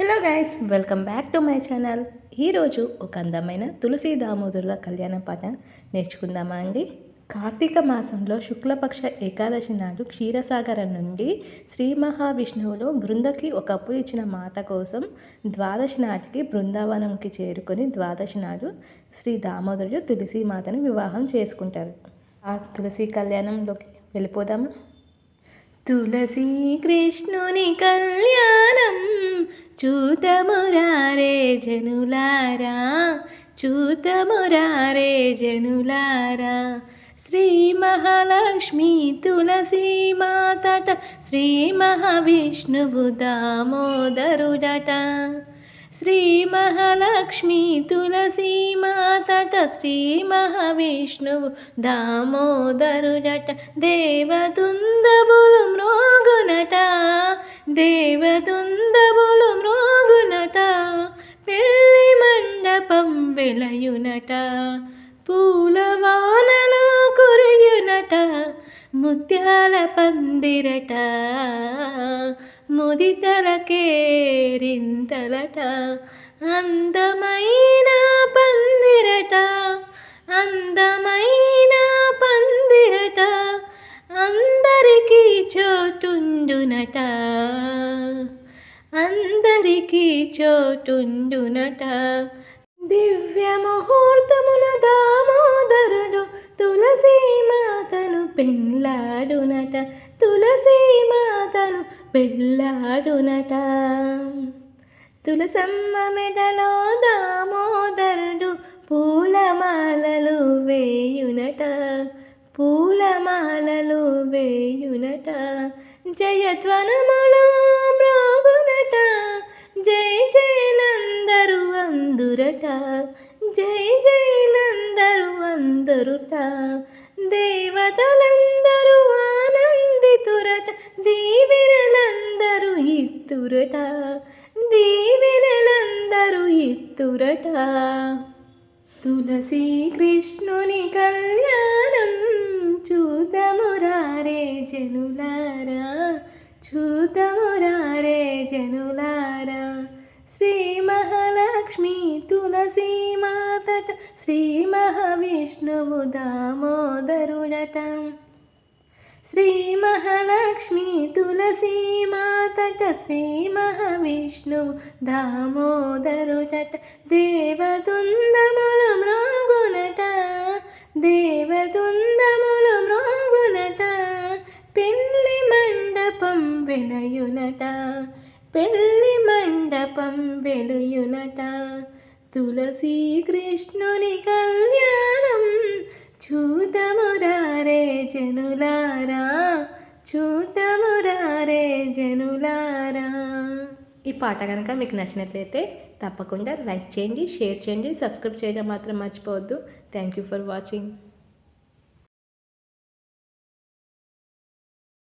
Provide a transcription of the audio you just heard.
Hello guys welcome back to my channel. ఈరోజు ఒక అందమైన తులసి దామోదరుల కళ్యాణ పాట నేర్చుకుందామా అండి? కార్తీక మాసంలో శుక్లపక్ష ఏకాదశి నాడు క్షీరసాగరం నుండి శ్రీ మహావిష్ణువులో బృందకి ఒకప్పుడు ఇచ్చిన మాట కోసం ద్వాదశి నాటికి బృందావనంకి చేరుకొని ద్వాదశి నాడు శ్రీ దామోదరుడు తులసి మాతను వివాహం చేసుకుంటారు. ఆ తులసి కళ్యాణంలోకి వెళ్ళిపోదామా? తులసీ కృష్ణుని కళ్యాణం చూతమురారే జనులారా చూతమురారే జనులారా. శ్రీ మహాలక్ష్మి తులసీ మాతట శ్రీ మహావిష్ణువు దామోదరుడట. శ్రీ మహాలక్ష్మి తులసీ మాతట శ్రీ మహావిష్ణువు దామోదరుడట దేవదుందబులు మృగునట దేవదుందబులు మృగునట పెళ్ళి మండపం వెలయునట పూలవానలో కురియునట ముత్యాల పందిరట ముదితలకేరింతలట అందమైన పందిరట అందమైన పందిరట అందరికీ చోటుండునట అందరికీ చోటుండునట. దివ్య ముహూర్తమున దామోదరుడు తులసీ మాతను పెళ్ళాడునట తులసి మాతను పెళ్ళాడునట. తులసమ్మ మెడలో దామోదరుడు పూలమాలలు వేయునట. పూలమాలలు వేయునట. జయధ్వనములు మ్రోగునట. జై జైలందరు అందురట. జై జైలందరు అందరుట. దేవతలందరూ దీవెనలందరూ ఇత్తురట. దీవెనలందరూ ఇత్తురట. తులసీ కృష్ణుని కళ్యాణం చూతమురారే జనులారా. చూతమురారే జనులారా. శ్రీ మహాలక్ష్మి తులసీ మాతట శ్రీ మహావిష్ణువు దామోదరుడట. శ్రీ మహాలక్ష్మి తులసీ మాతట శ్రీ మహావిష్ణువు దామోదరుడట దేవదుందముల మృగునట దేవదుందముల మృగునట పెళ్ళి మండపం వెలయునట పెళ్ళి మండపం వెలుయునట తులసీ కృష్ణుని కళ్యాణం చూ జనులారా చూతమురారే జనులారా. ఈ పాట కనుక మీకు నచ్చినట్లయితే తప్పకుండా లైక్ చేయండి షేర్ చేయండి సబ్స్క్రైబ్ చేయడం మాత్రం మర్చిపోవద్దు. Thank you for watching